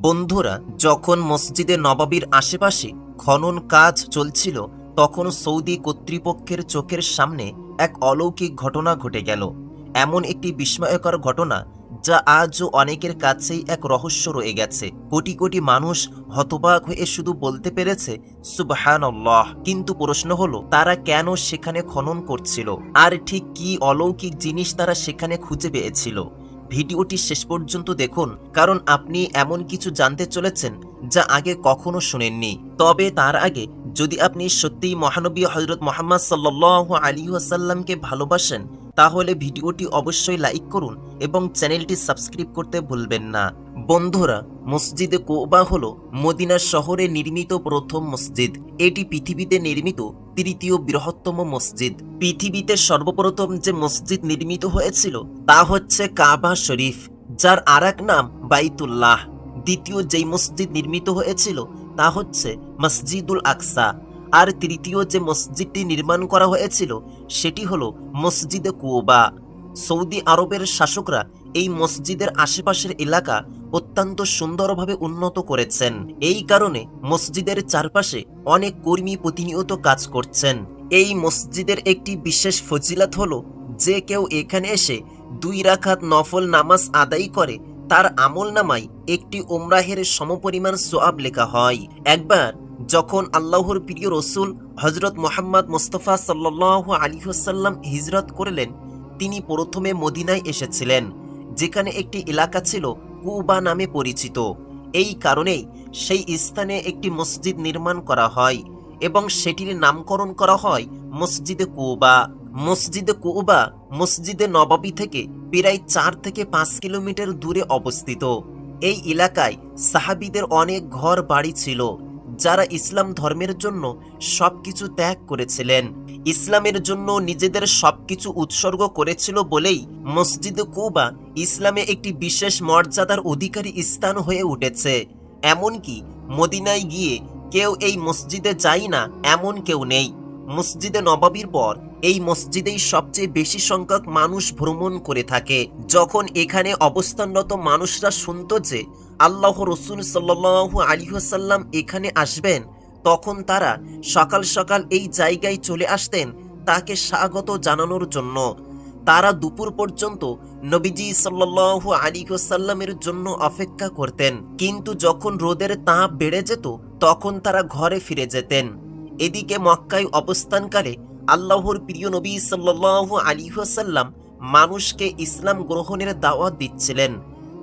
বন্ধুরা, যখন মসজিদে নবাবির আশেপাশে খনন কাজ চলছিল, তখন সৌদি কর্তৃপক্ষের চোখের সামনে এক অলৌকিক ঘটনা ঘটে গেল। এমন একটি বিস্ময়কর ঘটনা, যা আজও অনেকের কাছেই এক রহস্য রয়ে গেছে। কোটি কোটি মানুষ হতবাক হয়ে শুধু বলতে পেরেছে সুবহান কিন্তু প্রশ্ন হলো, তারা কেন সেখানে খনন করছিল? আর ঠিক কি অলৌকিক জিনিস তারা সেখানে খুঁজে পেয়েছিল? ভিডিওটি শেষ পর্যন্ত দেখুন, কারণ আপনি এমন কিছু জানতে চলেছেন যা আগে কখনো শুনেননি। তবে তার আগে, যদি আপনি সত্যিই মহানবী হজরত মোহাম্মদ সাল্লাহ আলী আসাল্লামকে ভালোবাসেন, তাহলে ভিডিওটি অবশ্যই লাইক করুন এবং চ্যানেলটি সাবস্ক্রাইব করতে ভুলবেন না। বন্ধুরা, মসজিদে কোবা হল মদিনা শহরে নির্মিত প্রথম মসজিদ। এটি পৃথিবীতে নির্মিত তৃতীয় বৃহত্তম মসজিদ। পৃথিবীতে সর্বপ্রথম যে মসজিদ নির্মিত হয়েছিল, তা হচ্ছে কাবা শরীফ, যার আর নাম বাইতুল্লাহ। দ্বিতীয় যেই মসজিদ নির্মিত হয়েছিল, তা হচ্ছে মসজিদুল আকসা। আর তৃতীয় যে মসজিদটি নির্মাণ করা হয়েছিল, সেটি হলো মসজিদে কুয়োবা সৌদি আরবের শাসকরা এই মসজিদের আশেপাশের এলাকা অত্যন্ত সুন্দরভাবে উন্নত করেছেন। এই কারণে মসজিদের চারপাশে অনেক কর্মী প্রতিনিয়ত কাজ করছেন। এই মসজিদের একটি বিশেষ ফজিলাত হলো, যে কেউ এখানে এসে দুই রাখাত নফল নামাজ আদায় করে, তার আমল নামায় একটি ওমরাহের সমপরিমাণ সোয়াব লেখা হয়। একবার যখন আল্লাহর প্রিয় রসুল হজরত মোহাম্মদ মোস্তফা সাল্লাহ আলী হাসাল্লাম হিজরত করলেন, তিনি প্রথমে মদিনায় এসেছিলেন। যেখানে একটি এলাকা ছিল কুবা নামে পরিচিত। এই কারণেই সেই স্থানে একটি মসজিদ নির্মাণ করা হয় এবং সেটির নামকরণ করা হয় মসজিদে কুবা। মসজিদে কুবা মসজিদে নবাবী থেকে প্রায় চার থেকে পাঁচ কিলোমিটার দূরে অবস্থিত। এই এলাকায় সাহাবিদের অনেক ঘর বাড়ি ছিল। যারা ইসলাম ধর্মের জন্য সব কিছু ত্যাগ করেছিলেন। ইসলামের জন্য নিজেদের সব কিছু উৎসর্গ করেছিল বলেই মসজিদ কুবা ইসলামে একটি বিশেষ মর্যাদার অধিকারী স্থান হয়ে উঠেছে। এমনকি মদিনায় গিয়ে কেউ এই মসজিদে যায় না এমন কেউ নেই। মসজিদে নবাবির পর এই মসজিদেই সবচেয়ে বেশি সংখ্যক মানুষ ভ্রমণ করে থাকে। যখন এখানে অবস্থানরত মানুষরা শুনত যে আল্লাহ রসুল সাল্লাহ আলিহাসাল্লাম এখানে আসবেন, তখন তারা সকাল সকাল এই জায়গায় চলে আসতেন তাকে স্বাগত জানানোর জন্য। তারা দুপুর পর্যন্ত নবীজি সাল্লাহ আলিহাসাল্লামের জন্য অপেক্ষা করতেন। কিন্তু যখন রোদের তাপ বেড়ে যেত, তখন তারা ঘরে ফিরে যেতেন। এদিকে মক্কায় অবস্থানকালে আল্লাহর প্রিয় নবী সাল্লাহ আলিহাসাল্লাম মানুষকে ইসলাম গ্রহণের দাওয়াত দিচ্ছিলেন।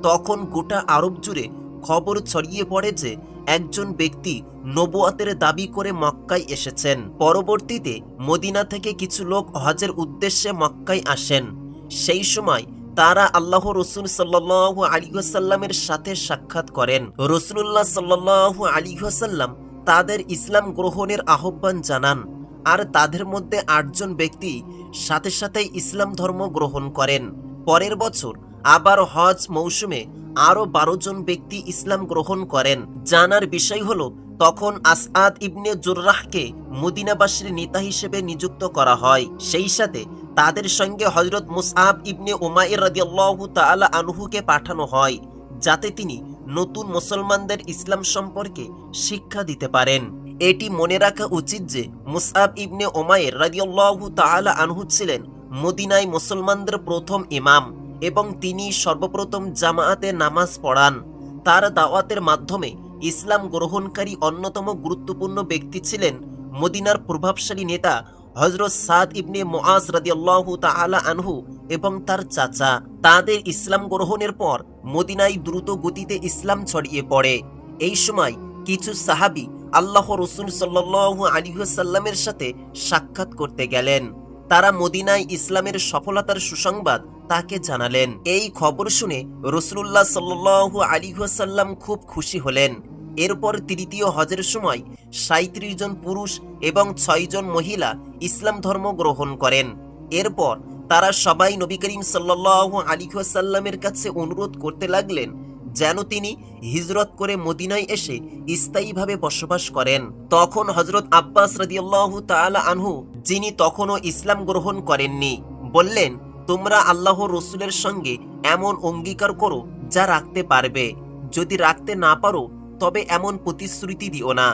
তখন গোটা আরব জুড়ে খবর ছড়িয়ে পড়ে যে, একজন ব্যক্তি নবুয়াতের দাবি করে মক্কায় এসেছেন। পরবর্তীতে মদিনা থেকে কিছু লোক হজের উদ্দেশ্যে মক্কায় আসেন। সেই সময় তারা আল্লাহ রসুল সাল্লাহ আলিহাসাল্লামের সাথে সাক্ষাৎ করেন। রসুল্লাহ সাল্লাহ আলিহাসাল্লাম তাদের ইসলাম গ্রহণের আহ্বান জানান। আর তাদের মধ্যে আটজন ব্যক্তি সাথে সাথে ইসলাম ধর্ম গ্রহণ করেন। পরের বছর আবার হজ মৌসুমে আরও বারো জন ব্যক্তি ইসলাম গ্রহণ করেন। জানার বিষয় হল, তখন আসআদ ইবনে জুররাহকে মদিনাবাসীর নেতা হিসেবে নিযুক্ত করা হয়। সেই সাথে তাদের সঙ্গে হজরত মুসআব ইবনে ওমাইর রাদিয়াল্লাহু তাআলা আনহুকে পাঠানো হয়, যাতে তিনি নতুন মুসলমানদের ইসলাম সম্পর্কে শিক্ষা দিতে পারেন। এটি মনে রাখা উচিত যে মুসআব ইবনে ওমায়ের রাদিয়াল্লাহু তাআলা আনহু ছিলেন মদিনায় মুসলমানদের প্রথম ইমাম এবং তিনি সর্বপ্রথম জামায়াতে নামাজ পড়ান। তার দাওয়াতের মাধ্যমে ইসলাম গ্রহণকারী অন্যতম গুরুত্বপূর্ণ ব্যক্তি ছিলেন মদিনার প্রভাবশালী নেতা হজরত সাদ ইবনে মোয়াজ রাদিয়াল্লাহু তাআলা আনহু এবং তার চাচা। তাদের ইসলাম গ্রহণের পর মদিনায় দ্রুত গতিতে ইসলাম ছড়িয়ে পড়ে। এই সময় কিছু সাহাবি আল্লাহ রসুল সাল্লাহ আলিহাসাল্লামের সাথে সাক্ষাৎ করতে গেলেন। তারা মদিনায় ইসলামের সফলতার সুসংবাদ তাকে জানালেন। এই খবর শুনে রসুল্লাহ সাল্লাহ আলিহাসাল্লাম খুব খুশি হলেন। এরপর তৃতীয় হজের সময় সাঁত্রিশ জন পুরুষ এবং ছয়জন মহিলা ইসলাম ধর্ম গ্রহণ করেন। এরপর তারা সবাই নবী করিম সাল্লাহ আলিহাসাল্লামের কাছে অনুরোধ করতে লাগলেন যেন তিনি হিজরত করে মদিনায় এসে স্থায়ীভাবে বসবাস করেন। তখন হজরত আব্বাস রাদিয়াল্লাহ তাআলা আনহু, যিনি তখনও ইসলাম গ্রহণ করেননি, বললেন, তোমরা আল্লাহ রসুলের সঙ্গে এমন অঙ্গীকার করো যা রাখতে পারবে। যদি রাখতে না পারো, তবে এমন প্রতিশ্রুতি দিও না।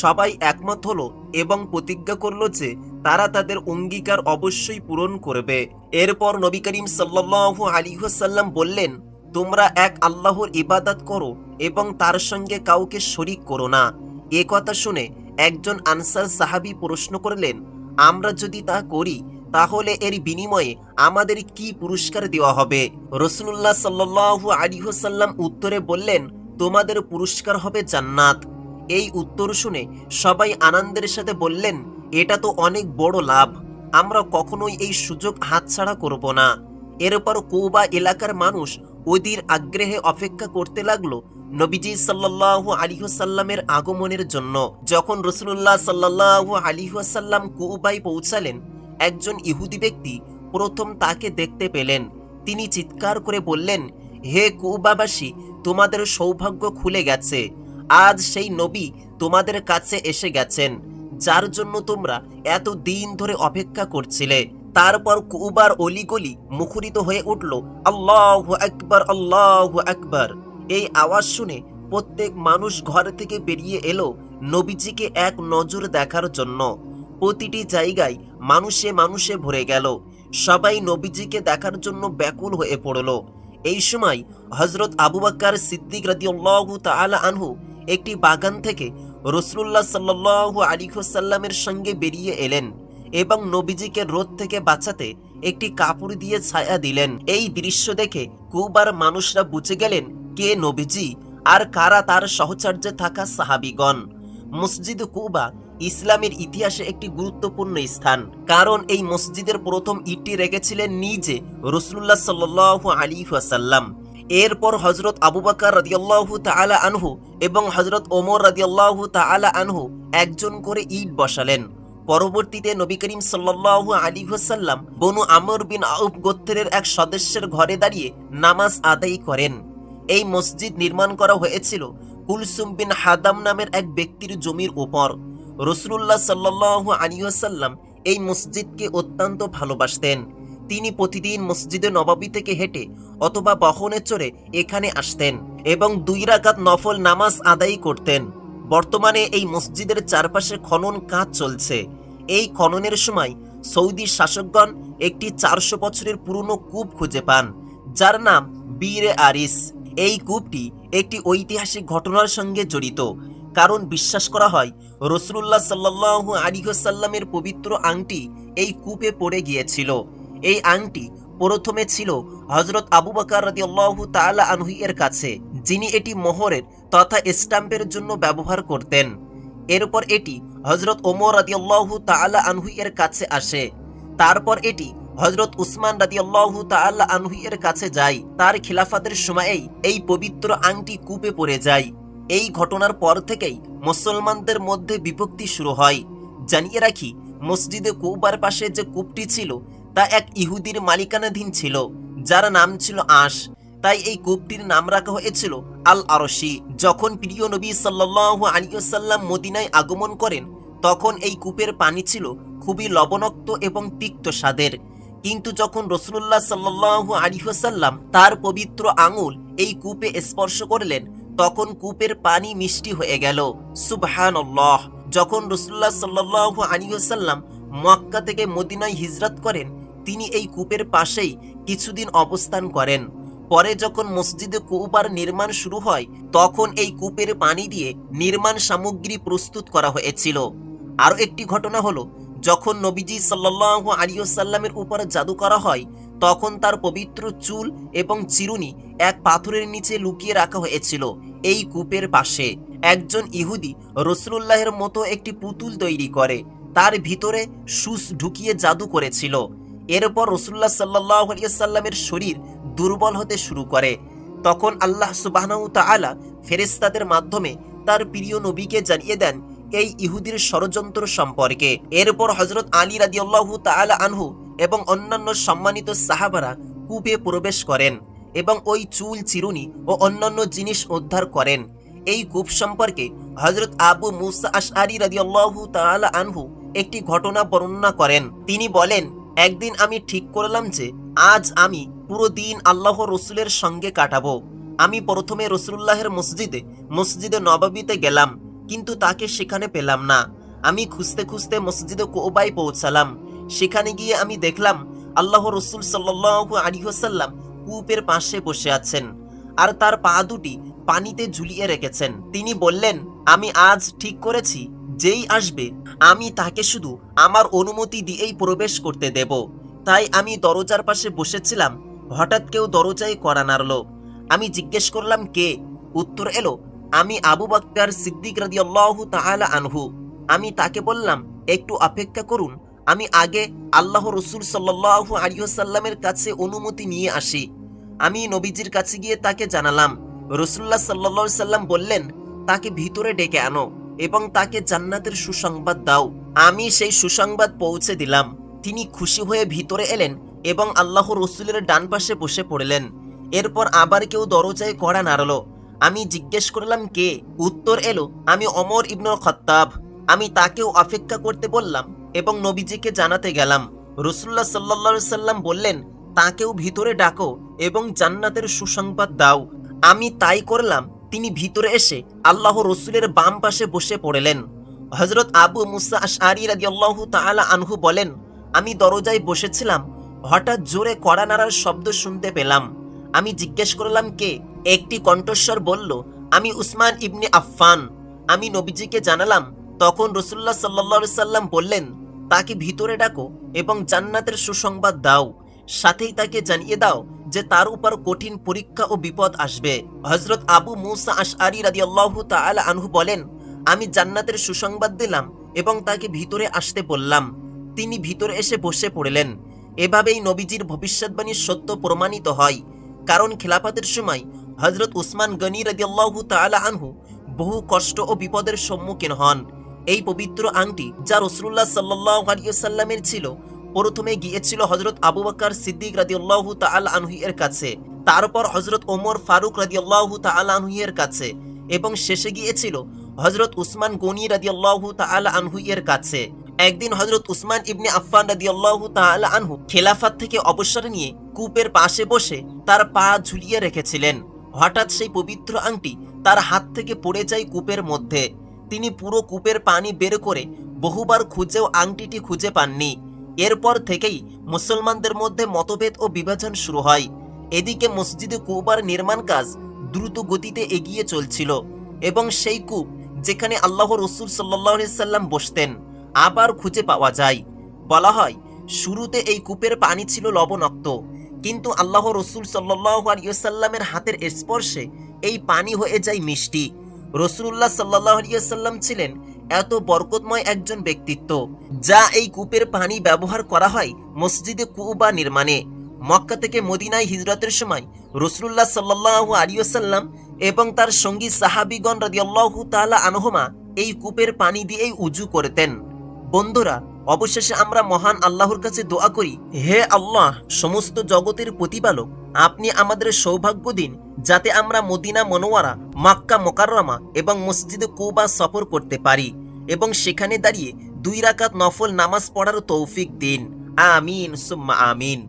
সবাই একমত হলো এবং প্রতিজ্ঞা করল যে তারা তাদের অঙ্গীকার অবশ্যই পূরণ করবে। এরপর নবী করিম সাল্লাল্লাহু আলাইহি ওয়াসাল্লাম বললেন তোমরা এক আল্লাহর ইবাদত করো এবং তার সঙ্গে কাউকে শরিক করো না। এ কথা শুনে একজন আনসার সাহাবী প্রশ্ন করলেন, আমরা যদি তা করি, তাহলে এর বিনিময়ে আমাদের কি পুরস্কার দেওয়া হবে? রসুল্লাহ সাল্লু আলিহসাল্লাম উত্তরে বললেন, তোমাদের পুরস্কার হবে জান্নাত। এই উত্তর শুনে সবাই আনন্দের সাথে বললেন, এটা তো অনেক বড় লাভ। আমরা কখনোই এই সুযোগ হাতছাড়া করব না। এরপর কৌবা এলাকার মানুষ ওদির আগ্রহে অপেক্ষা করতে লাগল নবীজি সাল্লাল্লাহু আলিহসাল্লামের আগমনের জন্য। যখন রসুল্লাহ সাল্লাল্লাহু আলিহাসাল্লাম কৌবায় পৌঁছালেন, একজন ইহুদি ব্যক্তি প্রথম তাকে দেখতে পেলেন। তিনি চিৎকার করে বললেন, হে কৌবাবাসী, তোমাদের সৌভাগ্য খুলে গেছে। আজ সেই নবী তোমাদের কাছে এসে গেছেন, যার জন্য তোমরা এত দিন ধরে অপেক্ষা করছিলে। তারপর কুবার অলিগলি মুখরিত হয়ে উঠল। আল্লাহ আকবার আল্লাহ আকবার। এই আওয়াজ শুনে প্রত্যেক মানুষ ঘর থেকে বেরিয়ে এলো নবীজিকে এক নজর দেখার জন্য। প্রতিটি জায়গায় মানুষে মানুষে ভরে গেল। সবাই নবীজিকে দেখার জন্য ব্যাকুল হয়ে পড়ল। এই সময় হজরত আবু বাক্কার সিদ্দিক রাদিয়াল্লাহু তাআলা আনহু একটি বাগান থেকে রসুল্লাহ সাল্লাল্লাহু আলাইহি ওয়াসাল্লামের সঙ্গে বেরিয়ে এলেন। এবং নবীজিকে রোদ থেকে বাঁচাতে একটি কাপড় দিয়ে ছায়া দিলেন। এই দৃশ্য দেখে কুবার মানুষরা বুঝে গেলেন কে নবীজি আর কারা তার সহচর্যে থাকা সাহাবিগণ। মসজিদ কুবা ইসলামের ইতিহাসে একটি গুরুত্বপূর্ণ স্থান। কারণ এই মসজিদের প্রথম ইটটি রেখেছিলেন নিজে রসুল্লাহ সাল্লু আলী ওয়াসাল্লাম। এরপর হজরত আবু বাকার রাদিয়াল্লাহু তাআলা আনহু এবং হজরত ওমর রাদিয়াল্লাহু তাআলা আনহু একজন করে ইট বসালেন। পরবর্তীতে নবী করিম সাল্লাল্লাহু আলাইহি ওয়াসাল্লাম বনু আমর বিন আউফ গোত্রের এক সদস্যের ঘরে দাঁড়িয়ে নামাজ আদায় করেন। এই মসজিদ নির্মাণ করা হয়েছিল কুলসুম বিন হাদাম নামের এক ব্যক্তির জমির উপর। রসুল্লাহ সাল্লাল্লাহু আলাইহি ওয়াসাল্লাম এই মসজিদকে অত্যন্ত ভালোবাসতেন। তিনি প্রতিদিন মসজিদে নবাবী থেকে হেঁটে অথবা বহনে চড়ে এখানে আসতেন এবং দুই রাকাত নফল নামাজ আদায় করতেন। বর্তমানে এই মসজিদের চারপাশে খনন কাজ চলছে। এই খননের সময় সৌদি শাসকগণ একটি চারশো বছরের পুরনো কূপ খুঁজে পান, যার নাম বীরে আরিস। এই কূপটি একটি ঐতিহাসিক ঘটনার সঙ্গে জড়িত, কারণ বিশ্বাস করা হয় রসুল্লাহ সাল্লাহু আলিহসাল্লামের পবিত্র আংটি এই কূপে পড়ে গিয়েছিল। এই আংটি প্রথমে ছিল হজরত আবু বাকার রাদি আল্লাহ তালা আনহু এর কাছে, যিনি এটি মোহরের তথা স্টাম্পের জন্য ব্যবহার করতেন। এরপর এটি হজরত ওমর রাদি আল্লাহ তালা এর কাছে আসে। তারপর এটি হজরত উসমান রাদি আল্লাহ তাল্লা এর কাছে যায়। তার খিলাফাতের সময়েই এই পবিত্র আংটি কূপে পড়ে যায়। এই ঘটনার পর থেকেই মুসলমানদের মধ্যে বিভক্তি শুরু হয়। জানিয়ে রাখি, মসজিদে কৌবার পাশে যে কূপটি ছিল তা এক ইহুদির মালিকানাধীন ছিল, যার নাম ছিল আশ। তাই এই কূপটির নাম রাখা হয়েছিল আল আরশি যখন প্রিয় নবী সাল্লাহ আলিয়াল্লাম মদিনায় আগমন করেন, তখন এই কূপের পানি ছিল খুবই লবণাক্ত এবং তিক্ত স্বাদের। কিন্তু যখন রসুল্লাহ সাল্লাহ আলিহাসাল্লাম তার পবিত্র আঙুল এই কূপে স্পর্শ করলেন, তখন কূপের পানি মিষ্টি হয়ে গেল। সুবহান যখন রসুল্লাহ সাল্লাহ আলিহাসাল্লাম মক্কা থেকে মদিনায় হিজরত করেন তিনি এই কূপের পাশেই কিছুদিন অবস্থান করেন। পরে যখন মসজিদে কূপার নির্মাণ শুরু হয়, তখন এই কূপের পানি দিয়ে নির্মাণ সামগ্রী প্রস্তুত করা হয়েছিল। আরও একটি ঘটনা হলো, যখন নবীজি সাল্লাহ আলিয়াল্লামের উপর জাদু করা হয়, তখন তার পবিত্র চুল এবং চিরুনি এক পাথরের নিচে লুকিয়ে রাখা হয়েছিল এই কূপের পাশে। একজন ইহুদি রসুল্লাহের মতো একটি পুতুল তৈরি করে, তার ভিতরে সুস ঢুকিয়ে জাদু করেছিল। এরপর রসুল্লাহ সাল্লাহ আলিয়াল্লামের শরীর দুর্বল হতে শুরু করে। তখন আল্লাহ সুবাহনাউ তালা ফেরেস্তাদের মাধ্যমে তার প্রিয় নবীকে জানিয়ে দেন এই ইহুদির ষড়যন্ত্র সম্পর্কে। এরপর হজরত আলী রাদিয়াল্লাহু তাআলা আনহু এবং অন্যান্য সম্মানিত সাহাবারা কূপে প্রবেশ করেন এবং ওই চুল, চিরুনি ও অন্যান্য জিনিস উদ্ধার করেন। এই কূপ সম্পর্কে হজরত আবু মুসা আশআরি রাদিয়াল্লাহু তাআলা আনহু একটি ঘটনা বর্ণনা করেন। তিনি বলেন একদিন আমি ঠিক করলাম যে আজ আমি পুরো দিন আল্লাহ রসুলের সঙ্গে কাটাবো। আমি প্রথমে রসুল্লাহের মসজিদে মসজিদে নবাবিতে গেলাম, কিন্তু তাকে সেখানে পেলাম না। আমি খুঁজতে খুঁজতে মসজিদে কোবাই পৌঁছালাম। সেখানে গিয়ে আমি দেখলাম আল্লাহ রসুল সাল্লাহ আলিহাসাল্লাম কূপের পাশে বসে আছেন আর তার পা দুটি পানিতে ঝুলিয়ে রেখেছেন। তিনি বললেন, আমি আজ ঠিক করেছি, যেই আসবে আমি তাকে শুধু আমার অনুমতি দিয়েই প্রবেশ করতে দেব। তাই আমি দরজার পাশে বসেছিলাম। হঠাৎ কেউ দরজায় করা নাড়ল। আমি জিজ্ঞেস করলাম, কে? উত্তর এলো, আমি আবু বাক্তার সিদ্দিক রাদি আল্লাহ তাহলা আনহু। আমি তাকে বললাম, একটু অপেক্ষা করুন, আমি আগে আল্লাহ রসুল সাল্লাহ আলিয়াল্লামের কাছে অনুমতি নিয়ে আসি। আমি নবীজির কাছে গিয়ে তাকে জানালাম। রসুল্লাহ সাল্লা সাল্লাম বললেন, তাকে ভিতরে ডেকে আনো। এবং তাকে জান্নাতের সুসংবাদ দাও। আমি সেই সুসংবাদ পৌঁছে দিলাম। তিনি খুশি হয়ে ভিতরে এলেন এবং আল্লাহ রসুলের ডান পাশে বসে পড়লেন। এরপর আবার কেউ দরজায় কড়া নাড়ল। আমি জিজ্ঞেস করলাম, কে? উত্তর এলো, আমি অমর ইবনুল খত্তাব। আমি তাকেও অপেক্ষা করতে বললাম এবং নবীজিকে জানাতে গেলাম। রসুল্লাহ সাল্লা সাল্লাম বললেন, তাকেও ভিতরে ডাকো এবং জান্নাতের সুসংবাদ দাও। আমি তাই করলাম। তিনি ভিতরে এসে আল্লাহ রসুলের বাম পাশে বসে পড়লেন। হজরত আবু মুসা আশআরি রাদিয়াল্লাহু তাআলা আনহু বলেন, আমি দরজায় বসেছিলাম, হঠাৎ জোরে কড়া নাড়ার শব্দ শুনতে পেলাম। আমি জিজ্ঞেস করলাম, কে? একটি কণ্ঠস্বর বলল, আমি উসমান ইবনে আফফান। আমি নবীজিকে জানালাম, তখন রসুল্লাহ সাল্লা সাল্লাম বললেন, তাকে ভিতরে ডাকো এবং জান্নাতের সুসংবাদ দাও। সাথেই তাকে জানিয়ে দাও যে তার উপর কঠিন পরীক্ষা ও বিপদ আসবে। হজরত আবু মুসা আশআরি রাদি আল্লাহ তাআলা আনহু বলেন, আমি জান্নাতের সুসংবাদ দিলাম এবং তাকে ভিতরে আসতে বললাম। তিনি ভিতরে এসে বসে পড়লেন। এভাবেই নবীজির ভবিষ্যৎবাণী সত্য প্রমাণিত হয়। কারণ খেলাফাতের সময় হজরত উসমান গনি রাদি আল্লাহ তাআলা আনহু বহু কষ্ট ও বিপদের সম্মুখীন হন। এই পবিত্র আংটি যা রসুল্লাহ সাল্লাহ আলিয়াল্লামের ছিল প্রথমে গিয়েছিল হজরত আবু বাক্কার সিদ্দিক রাদিউল্লাহ তাআল আনহুইয়ের কাছে। তারপর হজরত ওমর ফারুক রাদিউল্লাহ তাআল আনহুইয়ের কাছে। এবং শেষে গিয়েছিল হজরত উসমান গনি রাদিউল্লাহ তাআল আনহুইয়ের কাছে। একদিন হজরত উসমান ইবনে আফফান রাদিউল্লাহ তাআল আনহু খেলাফাত থেকে অবসর নিয়ে কূপের পাশে বসে তার পা ঝুলিয়ে রেখেছিলেন। হঠাৎ সেই পবিত্র আংটি তার হাত থেকে পড়ে যায় কূপের মধ্যে। তিনি পুরো কূপের পানি বের করে বহুবার খুঁজেও আংটিটি খুঁজে পাননি। এরপর থেকেই মুসলমানদের মধ্যে মতভেদ ও বিভাজন শুরু হয়। এদিকে মসজিদে কুবার নির্মাণ কাজ দ্রুত গতিতে এগিয়ে চলছিল এবং সেই কূপ যেখানে আল্লাহ রসুল সাল্লাহ সাল্লাম বসতেন আবার খুঁজে পাওয়া যায়। বলা হয়, শুরুতে এই কূপের পানি ছিল লবণাক্ত, কিন্তু আল্লাহ রসুল সাল্লাহ আলিয়াল্লামের হাতের স্পর্শে এই পানি হয়ে যায় মিষ্টি। রসুল্লাহ সাল্লাহ আলিয়াল্লাম ছিলেন এত বরকতময় একজন ব্যক্তিত্ব, যা এই কূপের পানি ব্যবহার করা হয় মসজিদে কুবা নির্মাণে। মক্কা থেকে মদিনায় হিজরতের সময় রসুল্লাহ সাল্লাহ আলিয়াল্লাম এবং তার সঙ্গী সাহাবিগণ রাজিয়াল্লাহু তাআলা আনহমা এই কূপের পানি দিয়েই উজু করতেন। বন্ধুরা অবশেষে আমরা মহান আল্লাহর কাছে দোয়া করি, হে আল্লাহ, সমস্ত জগতের প্রতিপালক, আপনি আমাদের সৌভাগ্য দিন যাতে আমরা মদিনা মনোয়ারা, মাক্কা মোকাররমা এবং মসজিদে কুবা সফর করতে পারি এবং সেখানে দাঁড়িয়ে দুই রাকাত নফল নামাজ পড়ার তৌফিক দিন। আমিন, সুম্মা আমিন।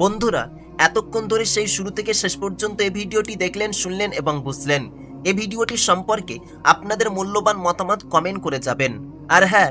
বন্ধুরা, এতক্ষণ ধরে সেই শুরু থেকে শেষ পর্যন্ত এই ভিডিওটি দেখলেন, শুনলেন এবং বুঝলেন। এই ভিডিওটি সম্পর্কে আপনাদের মূল্যবান মতামত কমেন্ট করে যাবেন। আর হ্যাঁ